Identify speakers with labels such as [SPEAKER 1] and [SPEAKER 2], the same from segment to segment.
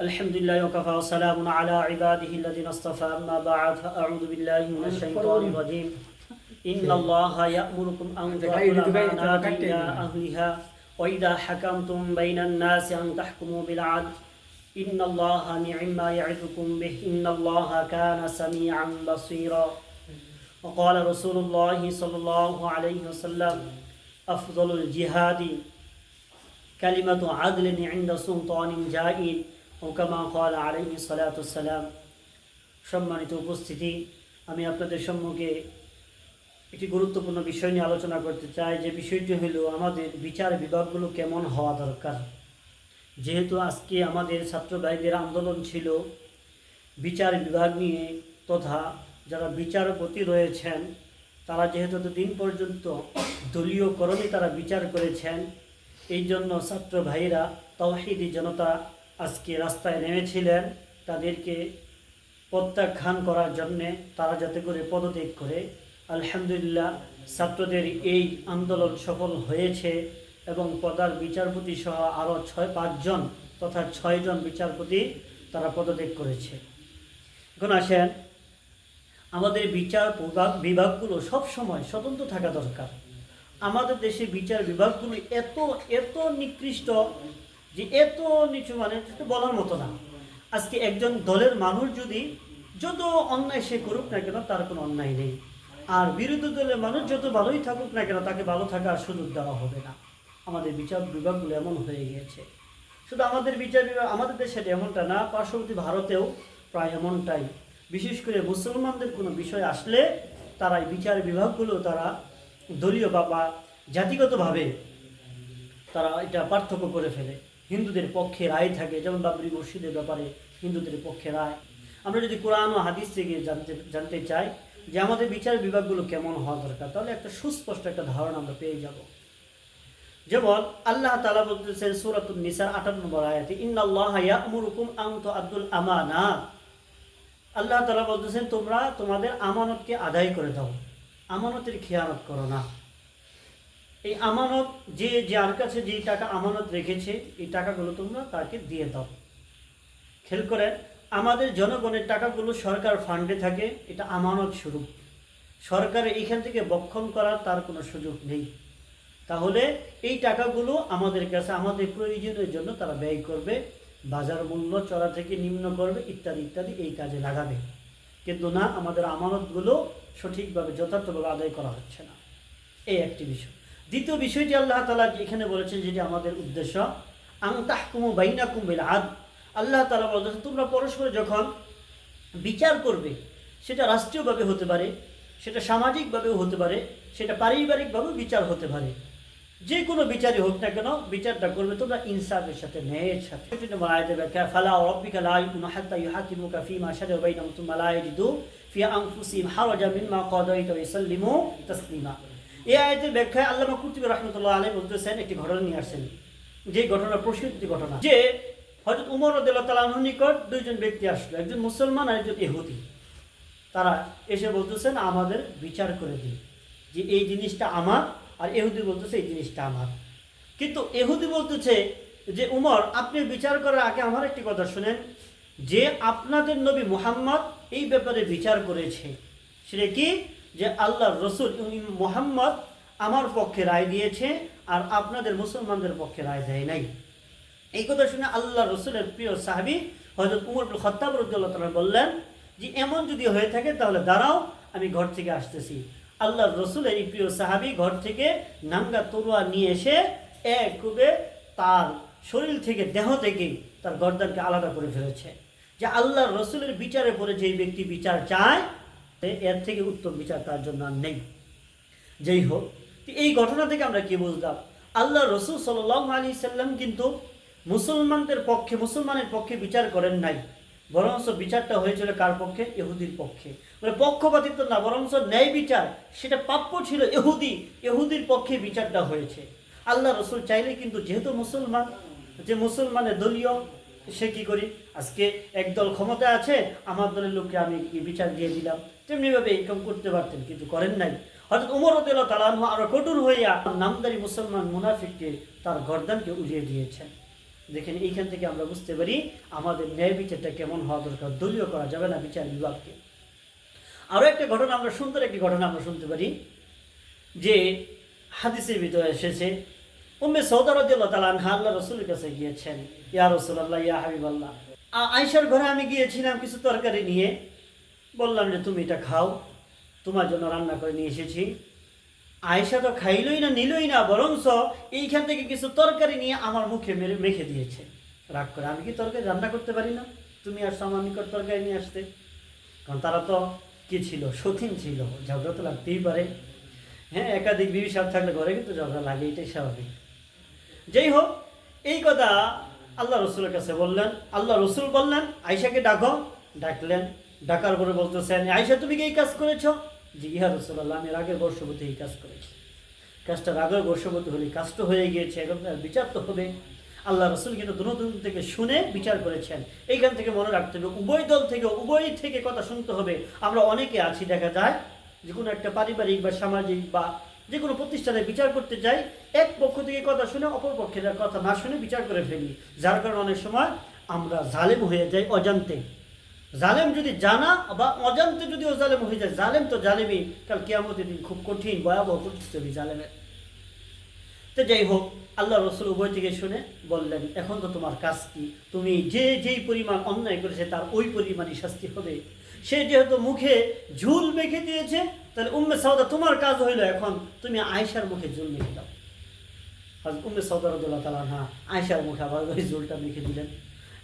[SPEAKER 1] الحمد لله وكفى وسلام على عباده الذين اصطفى. أما بعد فأعوذ بالله من الشيطان الرجيم. إن الله يأمركم أن تؤدوا الأمانات إلى أهلها. وإذا حكمتم بين الناس أن تحكموا بالعدل إن الله نعم ما يعظكم به. إن الله كان سميعا بصيرا. وقال رسول الله صلى الله عليه وسلم أفضل الجهاد كلمة عدل عند سلطان جائر ওকামা সম্মানিত উপস্থিতি, আমি আপনাদের সম্মুখে একটি গুরুত্বপূর্ণ বিষয় নিয়ে আলোচনা করতে চাই। যে বিষয়টি হলো, আমাদের বিচার বিভাগগুলো কেমন হওয়া দরকার? যেহেতু আজকে আমাদের ছাত্র ভাইদের আন্দোলন ছিল, বিচার বিভাগ নিয়ে তথা যারা বিচারপতি রয়েছেন, তারা যেহেতু দিন পর্যন্ত দলীয়করণে তারা বিচার করেছেন, এই জন্য ছাত্র ভাইরা তহিদি জনতা আজকে রাস্তায় নেমেছিলেন তাদেরকে প্রত্যাখ্যান করার জন্যে তারা যাতে করে পদত্যাগ করে। আলহামদুলিল্লাহ, ছাত্রদের এই আন্দোলন সফল হয়েছে এবং পদার বিচারপতি সহ আরও ছয় পাঁচজন তথা ছয়জন বিচারপতি তারা পদত্যাগ করেছে। এখন আসেন, আমাদের বিচার বিভাগ, বিভাগগুলো সব সময় স্বতন্ত্র থাকা দরকার। আমাদের দেশে বিচার বিভাগগুলো এত এত নিকৃষ্ট যে এত নিচু মানে বলার মতো না। আজকে একজন দলের মানুষ যদি যত অন্যায় সে করুক না কেন, তার কোনো অন্যায় নেই। আর বিরোধী দলের মানুষ যত ভালোই থাকুক না কেন, তাকে ভালো থাকার সুযোগ দেওয়া হবে না। আমাদের বিচার বিভাগগুলো এমন হয়ে গিয়েছে। শুধু আমাদের বিচার বিভাগ, আমাদের দেশে এমনটা না, পার্শ্ববর্তী ভারতেও প্রায় এমনটাই। বিশেষ করে মুসলমানদের কোনো বিষয় আসলে তারা এই বিচার বিভাগগুলো, তারা দলীয় বা জাতিগতভাবে তারা এটা পার্থক্য করে ফেলে। হিন্দুদের পক্ষে রায় থাকে, যেমন বাবরি মসজিদের ব্যাপারে হিন্দুদের পক্ষে রায়। আমরা যদি কোরআন ও হাদিস থেকে জানতে জানতে চাই যে আমাদের বিচার বিভাগগুলো কেমন হওয়া দরকার, তাহলে একটা সুস্পষ্ট একটা ধারণা আমরা পেয়ে যাব। যেমন আল্লাহ তালা বলতেছেন সুরাতুল নিসার আটান্ন নম্বর আয়াতে, ইন্নাল্লাহ ইয়ামুরুকুম আন তুআদ্দুল আমানাত আল্লাহ তালা বলতেছেন, তোমরা তোমাদের আমানতকে আদায় করে দাও। আমানতের খেয়ানত করো না। এই আমানত, যে যার কাছে যেই টাকা আমানত রেখেছে, এই টাকাগুলো তোমরা তাকে দিয়ে দাও। খেল করে আমাদের জনগণের টাকাগুলো সরকার ফান্ডে থাকে, এটা আমানত স্বরূপ। সরকারের এইখান থেকে বক্ষণ করার তার কোনো সুযোগ নেই। তাহলে এই টাকাগুলো আমাদের কাছে, আমাদের প্রয়োজনের জন্য তারা ব্যয় করবে, বাজার মূল্য, চড়া থেকে নিম্ন করবে, ইত্যাদি ইত্যাদি এই কাজে লাগাবে। কিন্তু না, আমাদের আমানতগুলো সঠিকভাবে, যথার্থভাবে আদায় করা হচ্ছে না। এই একটি বিষয়। দ্বিতীয় বিষয়টি আল্লাহ তালা এখানে বলেছেন যেটি আমাদের উদ্দেশ্য আং বাইনা কুম্বিল আদ আল্লাহ তালা বলতেছেন তোমরা পরস্পর যখন বিচার করবে, সেটা রাষ্ট্রীয়ভাবে হতে পারে, সেটা সামাজিকভাবেও হতে পারে, সেটা পারিবারিকভাবেও বিচার হতে পারে। যে কোনো বিচারই হোক না কেন, বিচারটা করবে তোমরা ইনসাফের সাথে, ন্যায়ের সাথে। ফালা রব্বিকা লা ইউমিনু হাত্তা ইউহাকিমুকা ফীমা শাজারা বাইনাহুম থুম্মা লা ইয়াজিদু ফি আনফুসিহিম হারাজা মিম্মা কাদাইতা ওয়া ইসাল্লিমু তাসলিমা। এই আয়াতের ব্যাখ্যায় আল্লামা কুতুবী রাহমাতুল্লাহ আলাইহি বলতেছেন, একটি ঘটনা নিয়ে আসছেন। যে ঘটনা প্রসিদ্ধ ঘটনা, যে হযরত উমর আনহুর নিকট দুইজন ব্যক্তি আসলো, একজন মুসলমান আর একজন ইহুদি। তারা এসে বলতেছেন, আমাদের বিচার করে দিন যে এই জিনিসটা আমার আর এহুদি বলতেছে এই জিনিসটা আমার। কিন্তু এহুদি বলতেছে যে, উমর, আপনি বিচার করার আগে আমার একটি কথা শুনেন। যে আপনাদের নবী মুহাম্মদ এই ব্যাপারে বিচার করেছে, সেটা কি? যে আল্লাহ রসুল মোহাম্মদ আমার পক্ষে রায় দিয়েছে আর আপনাদের মুসলমানদের পক্ষে রায় দেয় নাই। এই কথা শুনে আল্লাহ রসুলের প্রিয় সাহাবি হয়তো উমর খত্তাব রুদ্দুল্লাহ তালা বললেন যে, এমন যদি হয়ে থাকে তাহলে দাঁড়াও, আমি ঘর থেকে আসতেছি। আল্লাহ রসুলের এই প্রিয় সাহাবি ঘর থেকে নাঙ্গা তরুয়া নিয়ে এসে এক কুবে তার শরীর থেকে, দেহ থেকে তার গর্দানকে আলাদা করে ফেলেছে। যে আল্লাহ রসুলের বিচারে পরে যে ব্যক্তি বিচার চায় এর থেকে উত্তম বিচার তার জন্য আর নেই। যেই হোক এই ঘটনা থেকে আমরা কি বুঝলাম? আল্লাহ রসুল সাল্লাহ আলী সাল্লাম কিন্তু মুসলমানদের পক্ষে, মুসলমানের পক্ষে বিচার করেন নাই। বরঞ্চ বিচারটা হয়েছিল কার পক্ষে? ইহুদির পক্ষে। মানে পক্ষপাতিত্ব না, বরঞ্চ ন্যায় বিচার, সেটা প্রাপ্য ছিল ইহুদি। ইহুদির পক্ষে বিচারটা হয়েছে। আল্লাহ রসুল চাইলে কিন্তু যেহেতু মুসলমান, যে মুসলমানের দলীয় সে কি করি? আজকে একদল ক্ষমতা আছে, আমার দলের লোককে আমি কি বিচার দিয়ে দিলাম? তেমনিভাবে ইনকাম করতে পারতেন, কিন্তু করেন নাই। হয়তো উমর তালাহ আরও কঠোর হইয়া নামদারি মুসলমান মুনাফিককে তার গর্দানকে উড়িয়ে দিয়েছেন। দেখেন, এইখান থেকে আমরা বুঝতে পারি আমাদের ন্যায় বিচারটা কেমন হওয়া দরকার। দলীয় করা যাবে না বিচার বিভাগকে। আরও একটা ঘটনা, আমরা সুন্দর একটি ঘটনা আমরা শুনতে পারি, যে হাদিসের ভিতরে এসেছে উম্মে সৌদারদ্দাল্লাহ তালা আনহা আল্লাহ রসুলের কাছে গিয়েছেন। ইয়া রসুল্লাহ ইয়া হাবিবাল্লাহ। আ- আয়েশার ঘরে আমি গিয়েছিলাম কিছু তরকারি নিয়ে। বললাম যে, তুমি এটা খাও। তোমার জন্য রান্না করে নিয়ে এসেছি। আয়েশা তো খাইলই না, নিলই না, বরঞ্চ এইখান থেকে কিছু তরকারি নিয়ে আমার মুখে মেরে, মেখে দিয়েছে। রাগ করে, আমি কি তরকারি রান্না করতে পারি না? তুমি আসছো আমার নিকট তরকারি নিয়ে আসতে? কারণ তারা তো কি ছিল? সতীন ছিল। ঝগড়া তো লাগতেই পারে। হ্যাঁ একাধিক বিবি সাথে থাকলে ঘরে কিন্তু ঝগড়া লাগে, এটাই স্বাভাবিক। যাই হোক এই কথা আল্লাহ রসুলের কাছে বললেন। আল্লাহ রসুল বললেন আয়সাকে ডাকো। ডাকলেন। ডাকার পরে বলতেছেন আয়সা তুমি কি এই কাজ করেছ? জি ইহা রসুল্লাহ আমি রাগের বর্ষবতী এই কাজ করেছি। কাজটা রাগের বর্ষবতী হলে কাজটা হয়ে গিয়েছে, এখন বিচার তো হবে। আল্লাহ রসুল কিন্তু দুজন থেকে শুনে বিচার করেছেন। এইখান থেকে মনে রাখতে হবে, উভয় দল থেকে উভয় থেকে কথা শুনতে হবে। আমরা অনেকে আছি, দেখা যায় যে কোনো একটা পারিবারিক বা সামাজিক বা যে কোনো প্রতিষ্ঠানে বিচার করতে যাই, এক পক্ষ থেকে কথা শুনে অপর পক্ষের কথা না শুনে বিচার করে ফেলি। যার কারণে অনেক সময় আমরা জালেম হয়ে যাই অজান্তে। জালেম যদি জানা বা অজান্তে যদি ও জালেম হয়ে যায়, জালেম তো জালেমই। কাল কেয়ামতের দিন খুব কঠিন, ভয়াবহ পরিস্থিতি হবে জালেমের। তো যাই হোক, আল্লাহ রসুল উভয় থেকে শুনে বললেন, এখন তো তোমার কাজ কি? তুমি যে যেই পরিমাণ অন্যায় করেছে, তার ওই পরিমাণই শাস্তি হবে। সে যেহেতু মুখে ঝুল মেখে দিয়েছে, তাহলে উম্মে সাউদা তোমার কাজ হইল এখন, তুমি আয়সার মুখে ঝুল মেখে দাও। হযরত উম্মে সাউদা রদুল্লাহ তালা না আয়সার মুখে আবার ওই ঝুলটা মেখে দিলেন।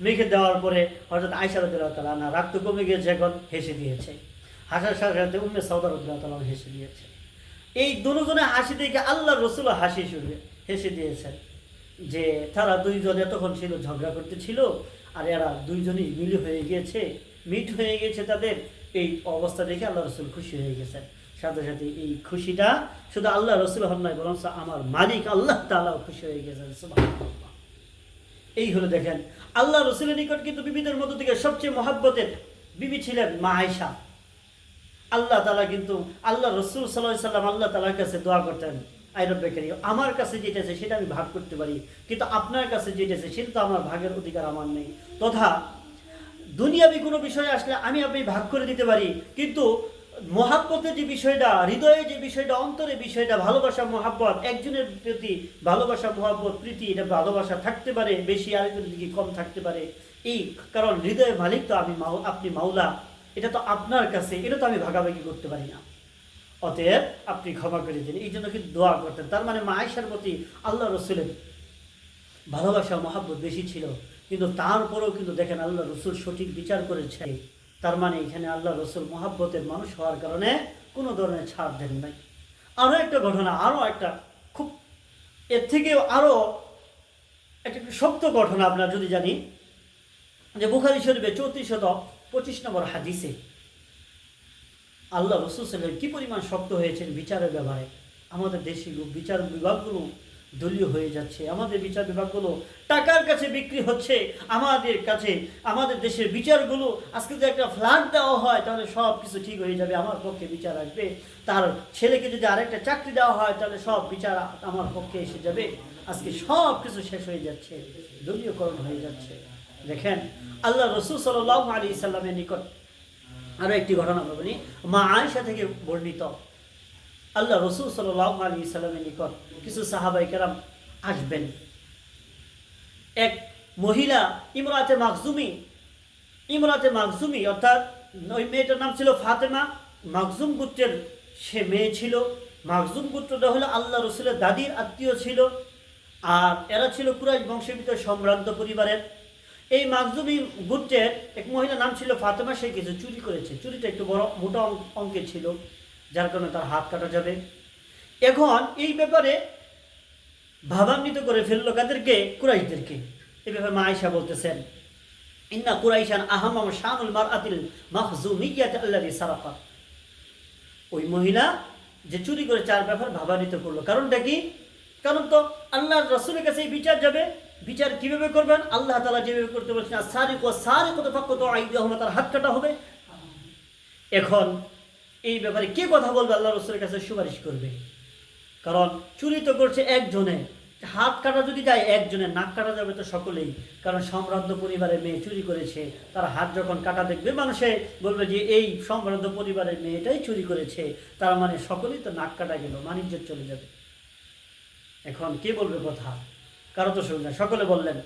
[SPEAKER 1] মেখে দেওয়ার পরে হজরত আয়সা রদুল্লাহ তালা না রাগ তো কমে গিয়েছে এখন, হেসে দিয়েছে। হাসার সাথে উম্মে সাউদা রদুল্লাহ তালা হেসে দিয়েছে। এই দুজনে হাসি দেখে আল্লাহ রসুল হাসি শুরু হেসে দিয়েছেন যে, তারা দুইজন এতক্ষণ ছিল ঝগড়া করতেছিল, আর এরা দুইজনই মিলি হয়ে গিয়েছে। মিট হয়ে গেছে তাদের, এই অবস্থা দেখে আল্লাহ রসুল খুশি হয়ে গেছেন। সাথে সাথে এই খুশিটা শুধু আল্লাহ রসুল হন নয় বরং আমার মালিক আল্লাহ তালাও খুশি হয়ে গেছেন এই হলো দেখেন, আল্লাহ রসুলের নিকট কিন্তু বিবিদের মধ্য থেকে সবচেয়ে মহাব্বতের বিবি ছিলেন মা আয়সা আল্লাহ তালা কিন্তু, আল্লাহ রসুল সাল্লাহ সাল্লাম আল্লাহ তালার কাছে দোয়া করতেন বেকারি আমার কাছে যেটা আছে সেটা আমি ভাগ করতে পারি, কিন্তু আপনার কাছে যেটা আছে সেটা তো আমার ভাগের অধিকার আমার নেই। তথা দুনিয়াবি কোনো বিষয় আসলে আমি আপনি ভাগ করে দিতে পারি, কিন্তু মহাব্বতের যে বিষয়টা হৃদয়ে যে বিষয়টা অন্তরে বিষয়টা, ভালোবাসা, মহাব্বত, একজনের প্রতি ভালোবাসা, মহাব্বত, প্রীতি, এটা ভালোবাসা থাকতে পারে, বেশি আরেকজনের দিকে কম থাকতে পারে। এই কারণ হৃদয়ের মালিক তো আমি আপনি মাওলা, এটা তো আপনার কাছে, এটা তো আমি ভাগাভাগি করতে পারি না। অতএব আপনি ক্ষমা করে দিন, এই জন্য কিন্তু দোয়া করতেন। তার মানে মায়েশার প্রতি আল্লাহ রসুলের ভালোবাসা, মহাব্বত বেশি ছিল। কিন্তু তারপরেও কিন্তু দেখেন আল্লাহ রসুল সঠিক বিচার করেছে তার মানে এখানে আল্লাহ রসুল মহাব্বতের মানুষ হওয়ার কারণে কোনো ধরনের ছাড় দেন নাই। আরও একটা ঘটনা আরও একটা খুব, এর থেকেও আরও একটা শক্ত ঘটনা আপনার যদি জানি, যে বুখারি শরীফে চৌত্রিশ শত পঁচিশ নম্বর হাদিসে আল্লাহ রসুল সাল্লাম কি পরিমাণ শক্ত হয়েছেন বিচারের ব্যাপারে? আমাদের দেশে বিচার বিভাগগুলো দলীয় হয়ে যাচ্ছে। আমাদের বিচার বিভাগগুলো টাকার কাছে বিক্রি হচ্ছে। আমাদের কাছে, আমাদের দেশের বিচারগুলো, আজকে যদি একটা ফ্ল্যাট দেওয়া হয়, তাহলে সব কিছু ঠিক হয়ে যাবে, আমার পক্ষে বিচার আসবে। তার ছেলেকে যদি আরেকটা চাকরি দেওয়া হয়, তাহলে সব বিচার আমার পক্ষে এসে যাবে। আজকে সব কিছু শেষ হয়ে যাচ্ছে, দলীয়করণ হয়ে যাচ্ছে। দেখেন, আল্লাহ রসুল সাল্লাহ আলী সাল্লামের নিকট আরও একটি ঘটনা বলি। মা আয়েশা থেকে বর্ণিত। আল্লাহ রসুল সাল্লাহ আলী সাল্লামের নিকট কিছু সাহাবাই কেরাম আসবেন। এক মহিলা ইমরাতে মাকজুমি ইমরাতে মাকজুমি অর্থাৎ ওই মেয়েটার নাম ছিল ফাতেমা, মাকজুম গোত্রের সে মেয়ে ছিল। মাকজুম গোত্রটা হলো আল্লাহ রসুলের দাদির আত্মীয় ছিল আর এরা ছিল কুরাইশ বংশীবিত সম্ভ্রান্ত পরিবারের। এই মাকজুমি গোত্রের এক মহিলা নাম ছিল ফাতেমা, সে কিছু চুরি করেছে। চুরিটা একটু বড়, মোটা অঙ্ক- অঙ্কের ছিল। যার কারণে তার হাত কাটা যাবে। এখন এই ব্যাপারে ভাবান্বিত করে ফেলল কাদেরকে? কুরাইশদেরকে। এই ব্যাপারে মা আয়েশা বলতেছেন, ইন্না কুরাইশান আহমাম শানুল মার আতিল মাহজুমিয়াত আল্লাহি সারাফা ওই মহিলা যে চুরি করে চার ব্যাপার ভাবান্বিত করল। কারণটা কি? কারণ তো আল্লাহর রসুলের কাছে বিচার যাবে। বিচার কীভাবে করবেন? আল্লাহ তালা যেভাবে করতে বলছেন আর সারি কো সারি কত পক্ষ তো হলো তার হাত কাটা হবে। এখন এই ব্যাপারে কে কথা বলবে? আল্লাহ রসুলের কাছে সুপারিশ করবে। কারণ চুরি তো করছে একজনে। হাত কাটা যদি যায় একজনে নাক কাটা যাবে তো সকলেই। কারণ সম্ভ্রান্ত পরিবারের মেয়ে চুরি করেছে। তার হাত যখন কাটা দেখবে, মানুষে বলবে যে, এই সম্ভ্রান্ত পরিবারের মেয়েটাই চুরি করেছে। তার মানে সকলেই তো নাক কাটা গেল বাণিজ্য চলে যাবে। এখন কে বলবে কথা? কারও তো শুনলেন সকলে বললেন।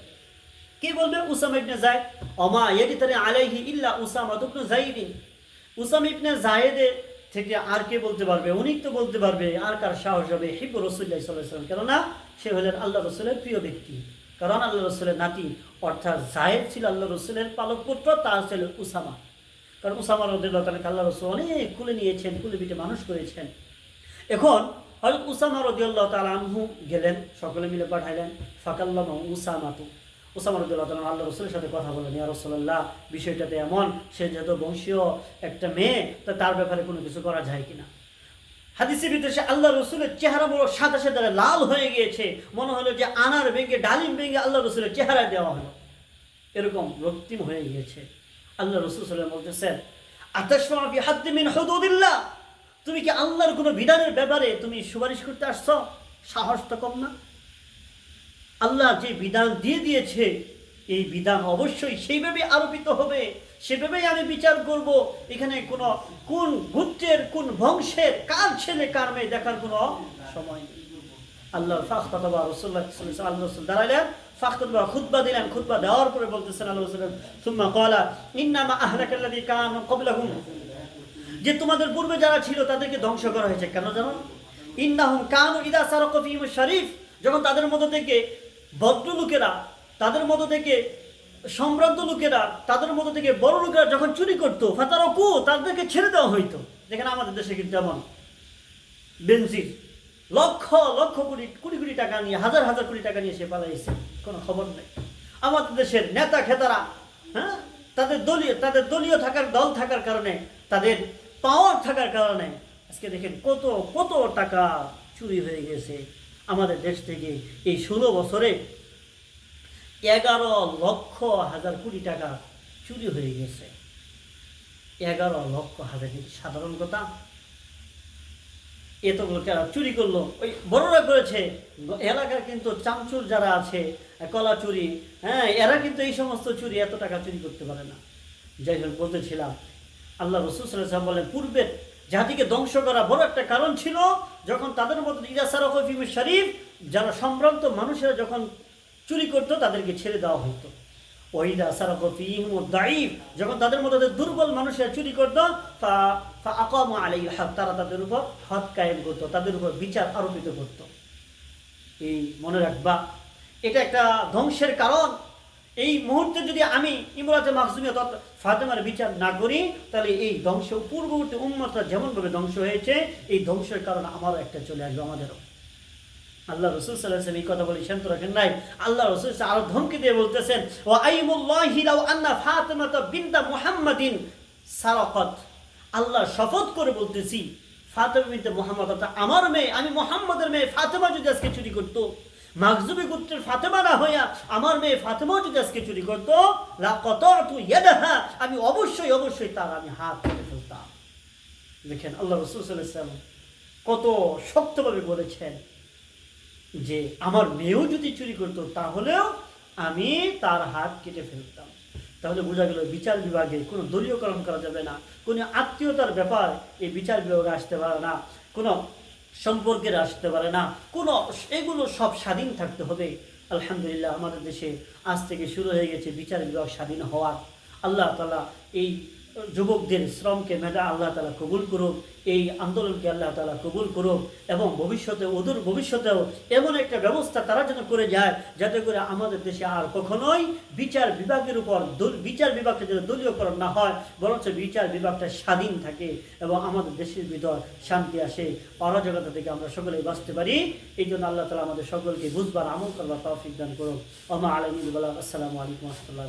[SPEAKER 1] কে বলবে? উসামা ইবনে জায়েদ অমা ইয়াদিতারি আলাইহি ইল্লা উসামা ইবনে জাইদিন উসামা ইবনে জায়েদে থেকে আর কে বলতে পারবে? উনি তো বলতে পারবে, আর কার সাহস হবে? হিব্বু রসুল্লাহ সাল্লাম কেননা সে হলেন আল্লাহ রসুলের প্রিয় ব্যক্তি। কারণ আল্লাহ রসুলের নাতি, অর্থাৎ জায়েদ ছিল আল্লাহ রসুলের পালক পুত্র তার ছিল উসামা। কারণ উসামা রদুল্লাহ তাকে আল্লাহ রসুল অনেক কুলে নিয়েছেন, কুলে পিঠে মানুষ করেছেন। এখন হয়তো উসামা রদিয়াল্লাহ তালা আনহু গেলেন, সকলে মিলে পাঠাইলেন, ফাকাল্লাম উসামাতু। উসামা রদিয়াল্লাহ তালা আল্লাহ রসুলের সাথে কথা বলেন, ইয়া রসুল্লাহ বিষয়টাতে এমন, সে যেহেতু বংশীয় একটা মেয়ে, তা তার ব্যাপারে কোনো কিছু করা যায় কিনা? হাদিসের ভিতরে সে আল্লাহ রসুলের চেহারা বড় সাদা সাদা লাল হয়ে গিয়েছে। মনে হলো যে আনার ভেঙে, ডালিম ভেঙে আল্লাহ রসুলের চেহারা দেওয়া হলো। এরকম রক্তিম হয়ে গিয়েছে। আল্লাহ রসুল সাল্লাম বলতেছেন আতাশমাফি হাদ্দিমিন হদুদিল্লাহ, তুমি কি আল্লাহর কোনো বিধানের ব্যাপারে তুমি সুপারিশ করতে আসছ? সাহস তো কম না? আল্লাহ যে বিধান দিয়ে দিয়েছে, এই বিধান অবশ্যই সেইভাবে আরোপিত হবে। সেভাবেই আমি বিচার করব। এখানে কোনো কোন গোত্রের কোন বংশের, কার ছেলে, কার মেয়ে দেখার কোনো সময় নেই। আল্লাহ ফাখ কথা রসুল্লাহ আল্লাহ রসুল দাঁড়াইলেন খুতবা দিলেন, খুতবা দেওয়ার পরে বলতেছেন আল্লাহ যে তোমাদের পূর্বে যারা ছিল তাদেরকে ধ্বংস করা হয়েছে। কেন জানো? ইন্নাহুম কানু ইদা সারাকা ফিহিম শরীফ। যখন তাদের মধ্যে থেকে ভদ্র লোকেরা তাদের মতো থেকে সম্ভ্রান্ত লোকেরা, তাদের মতো থেকে বড় লোকেরা যখন চুরি করতো, ফাতারকু, তাদেরকে ছেড়ে দেওয়া হইতো। যেখানে আমাদের দেশে কিন্তু এমন। বেনজির, লক্ষ লক্ষ কোটি কোটি কোটি টাকা নিয়ে, হাজার হাজার কোটি টাকা নিয়ে সে পালাইছে। কোনো খবর নেই। আমাদের দেশের নেতা, খেতারা হ্যাঁ? তাদের দলীয় তাদের দলীয় থাকার, দল থাকার কারণে, তাদের পাওয়ার থাকার কারণে, আজকে দেখেন কত কত টাকা চুরি হয়ে গেছে। আমাদের দেশ থেকে এই ষোলো বছরে এগারো লক্ষ হাজার কোটি টাকা চুরি হয়ে গেছে। এগারো লক্ষ হাজার কি সাধারণ কথা। এতগুলো টাকা চুরি করল, ওই বড়রা করেছে। এলাকার কিন্তু চামচুর যারা আছে, কলা চুরি হ্যাঁ এরা কিন্তু এই সমস্ত চুরি, এত টাকা চুরি করতে পারে না। যাই হোক, বলতেছিলাম, আল্লাহ রসুল সাল্লাম বলেন, পূর্বের জাতিকে ধ্বংস করা বড় একটা কারণ ছিল যখন তাদের মতো মধ্যে ইরাসারফিম শরীফ যারা সম্ভ্রান্ত মানুষেরা যখন চুরি করতো, তাদেরকে ছেড়ে দেওয়া হতো। ওইদা সারফিম ও দাইফ যখন তাদের মধ্যে দুর্বল মানুষেরা চুরি করতো আকাম আলাই হাত তারা তাদের উপর হদ কায়েম করতো, তাদের উপর বিচার আরোপিত করত। এই মনে রাখবা, এটা একটা ধ্বংসের কারণ। এই মুহূর্তে যদি আমি ইমরাতে মাকসুমি অর্থাৎ ফাতেমার বিচার না করি, তাহলে এই ধ্বংস, পূর্ববর্তী উন্মতরা যেমনভাবে ধ্বংস হয়েছে, এই ধ্বংসের কারণ আমারও একটা চলে আসবে আমাদেরও। আল্লাহ রসুল সাল্লাহ এই কথা বলে শান্ত রাখেন নাই। আল্লাহ রসুল আরও ধমকি দিয়ে বলতেছেন ও আইমুল্লাহি আন্না ফাতেমাতা বিনতা মুহাম্মাদিন সারাকাত। আল্লাহ শপথ করে বলতেছি, ফাতেমা বিনতে মুহাম্মদ আমার মেয়ে, আমি মোহাম্মদের মেয়ে ফাতেমা যদি আজকে চুরি করতো মাকজুবি গোত্রের ফাতেমা না হইয়া আমার মেয়ে ফাতেমাও যদি আজকে চুরি করতো, লা কত তু আমি অবশ্যই অবশ্যই তার আমি হাত কেটে ফেলতাম। দেখেন, আল্লাহ রসুল কত শক্তভাবে বলেছেন যে, আমার মেয়েও যদি চুরি করতো, তাহলেও আমি তার হাত কেটে ফেলতাম। তাহলে বোঝা গেল বিচার বিভাগে কোনো দলীয়করণ করা যাবে না, কোনো আত্মীয়তার ব্যাপার এই বিচার বিভাগে আসতে পারে না। কোনো সম্পর্কের আসতে পারে না। কোনো এগুলো সব স্বাধীন থাকতে হবে। আলহামদুলিল্লাহ, আমাদের দেশে আজ থেকে শুরু হয়ে গেছে বিচার বিভাগ স্বাধীন হওয়ার। আল্লাহ তালা এই যুবকদের শ্রমকে মেধা আল্লাহ তালা কবুল করুক, এই আন্দোলনকে আল্লাহ তালা কবুল করুক এবং ভবিষ্যতে, অদূর ভবিষ্যতেও এমন একটা ব্যবস্থা তারা যেন করে যায়, যাতে করে আমাদের দেশে আর কখনোই বিচার বিভাগের উপর বিচার বিভাগটা যেন দলীয়করণ না হয়, বরঞ্চ বিচার বিভাগটা স্বাধীন থাকে এবং আমাদের দেশের ভিতর শান্তি আসে। অরাজকতা থেকে আমরা সকলেই বাঁচতে পারি। এই জন্য আল্লাহ তালা আমাদের সকলকে বুঝবার আমল করবার তৌফিক দান করুক। ওমা আলমিন আসসালামু আলাইকুম রহমতুল্লাহ